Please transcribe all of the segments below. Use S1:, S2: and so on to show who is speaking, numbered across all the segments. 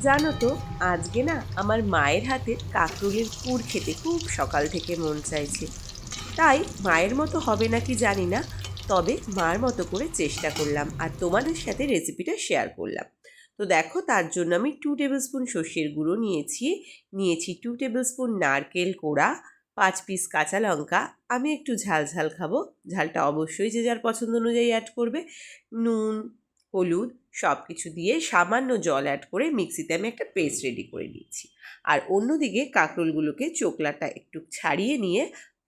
S1: জানো তো, আজকে না আমার মায়ের হাতে কাকরুলের পুর খেতে খুব সকাল থেকে মন চাইছে। তাই মায়ের মতো হবে নাকি জানি না, তবে মার মতো করে চেষ্টা করলাম আর তোমাদের সাথে রেসিপিটা শেয়ার করলাম। তো দেখো, তার জন্য আমি টু টেবিল স্পুন সর্ষের গুঁড়ো নিয়েছি নিয়েছি টু টেবিল স্পুন নারকেল কোড়া, পাঁচ পিস কাঁচা লঙ্কা, আমি একটু ঝাল ঝাল খাব। ঝালটা অবশ্যই যে যার পছন্দ অনুযায়ী অ্যাড করবে। নুন হলুদ সব কিছু দিয়ে সামান্য জল অ্যাড করে মিক্সিতে আমি একটা পেস্ট রেডি করে নিয়েছি। আর অন্যদিকে কাঁকরোলগুলোকে চোকলাটা একটু ছাড়িয়ে নিয়ে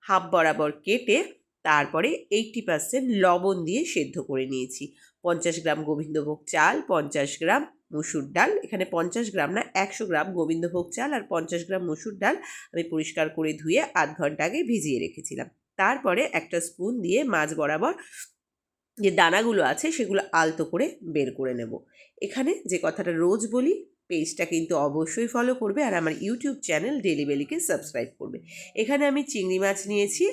S1: হাফ বরাবর কেটে তারপরে এইটটি পার্সেন্ট লবণ দিয়ে সেদ্ধ করে নিয়েছি। পঞ্চাশ গ্রাম গোবিন্দভোগ চাল, পঞ্চাশ গ্রাম মুসুর ডাল, এখানে পঞ্চাশ গ্রাম না, একশো গ্রাম গোবিন্দভোগ চাল আর পঞ্চাশ গ্রাম মুসুর ডাল আমি পরিষ্কার করে ধুয়ে আধ ঘণ্টা আগে ভিজিয়ে রেখেছিলাম। তারপরে একটা স্পুন দিয়ে মাছ বরাবর যে দানাগুলো আছে সেগুলো আলতো করে বের করে নেব। এখানে যে কথাটা রোজ বলি, পেজটা কিন্তু অবশ্যই ফলো করবে আর আমার ইউটিউব চ্যানেল ডেলি বেলিকে সাবস্ক্রাইব করবে। এখানে আমি চিংড়ি মাছ নিয়েছি,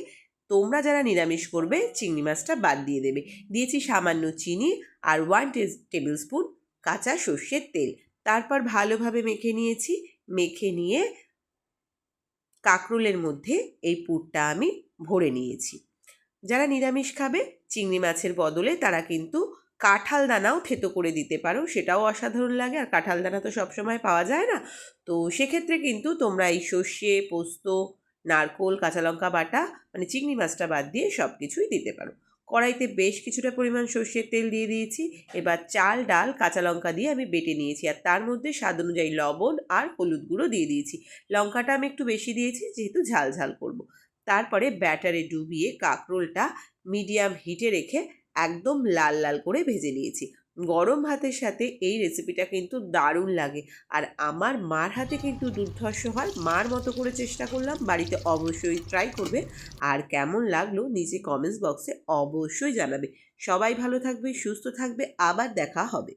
S1: তোমরা যারা নিরামিষ করবে চিংড়ি মাছটা বাদ দিয়ে দেবে। দিয়েছি সামান্য চিনি আর ওয়ান টেবিল স্পুন কাঁচা সর্ষের তেল। তারপর ভালোভাবে মেখে নিয়েছি, মেখে নিয়ে কাঁকরোলের মধ্যে এই পুরটা আমি ভরে নিয়েছি। যারা নিরামিষ খাবে, চিংড়ি মাছের বদলে তারা কিন্তু কাঁঠাল দানাও থেতো করে দিতে পারো। সেটাও অসাধারণ লাগে। আর কাঁঠাল দানা তো সবসময় পাওয়া যায় না। তো সেক্ষেত্রে কিন্তু তোমরা এই সর্ষে, পোস্ত, নারকোল, কাঁচা লঙ্কা বাটা মানে চিংড়ি মাছটা বাদ দিয়ে সব কিছুই দিতে পারো। কড়াইতে বেশ কিছুটা পরিমাণ সর্ষের তেল দিয়ে দিয়েছি। এবার চাল, ডাল, কাঁচা লঙ্কা দিয়ে আমি বেটে নিয়েছি। আর তার মধ্যে স্বাদ অনুযায়ী লবণ আর হলুদ গুঁড়ো দিয়ে দিয়েছি। লঙ্কাটা আমি একটু বেশি দিয়েছি, যেহেতু ঝাল ঝাল করব। তারপরে ব্যাটারে ডুবিয়ে কাঁকরোলটা মিডিয়াম হিটে রেখে একদম লাল লাল করে ভেজে নিয়েছি। গরম ভাতের সাথে এই রেসিপিটা কিন্তু দারুণ লাগে। আর আমার মার হাতে কিন্তু দুর্ধর্ষ হয়। মার মতো করে চেষ্টা করলাম, বাড়িতে অবশ্যই ট্রাই করবে। আর কেমন লাগল নিজে কমেন্টস বক্সে অবশ্যই জানাবে। সবাই ভালো থাকবে, সুস্থ থাকবে, আবার দেখা হবে।